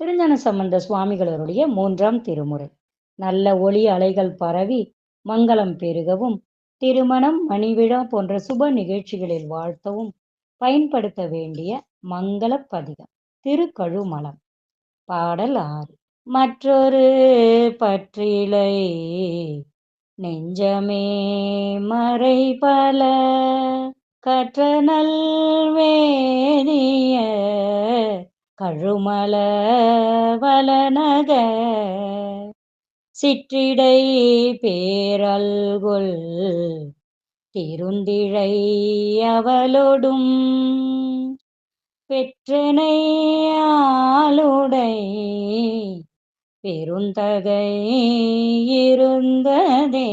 திருஞான சம்பந்த சுவாமிகளருடைய மூன்றாம் திருமுறை. நல்ல ஒளி அலைகள் பரவி மங்களம் பெருகவும் திருமணம் மணிவிழா போன்ற சுப நிகழ்ச்சிகளில் வாழ்த்தவும் பயன்படுத்த வேண்டிய மங்கள பதிகம் திருக்கழுமலம். பாடல் ஆறு. மற்றொரு பற்றிலை நெஞ்சமே மறை பல கற்ற நல்வேதிய கழுமல வலனக சிற்றிடை பேரல்கொள் திருந்திழை அவளொடும். பெற்றனையாளுடை பெருந்தகை இருந்ததே.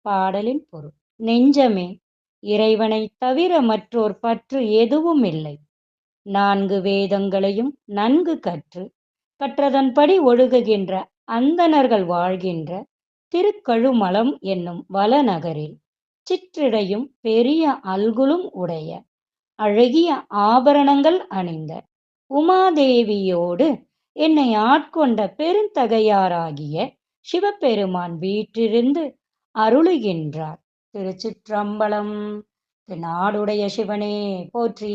பாடலின் பொருள் நெஞ்சமே இறைவனை தவிர மற்றோர் பற்று எதுவும் இல்லை. நான்கு வேதங்களையும் நன்கு கற்று கற்றதன்படி ஒழுகுகின்ற அந்தணர்கள் வாழ்கின்ற திருக்கழுமலம் என்னும் வளநகரில் சிற்றிடையும் பெரிய அல்குலும் உடைய அழகிய ஆபரணங்கள் அணிந்த உமாதேவியோடு என்னை ஆட்கொண்ட பெருந்தகையாராகிய சிவபெருமான் வீற்றிருந்து அருளுகின்றார். திருச்சிற்றம்பலம் நாடுடைய சிவனே போற்றி.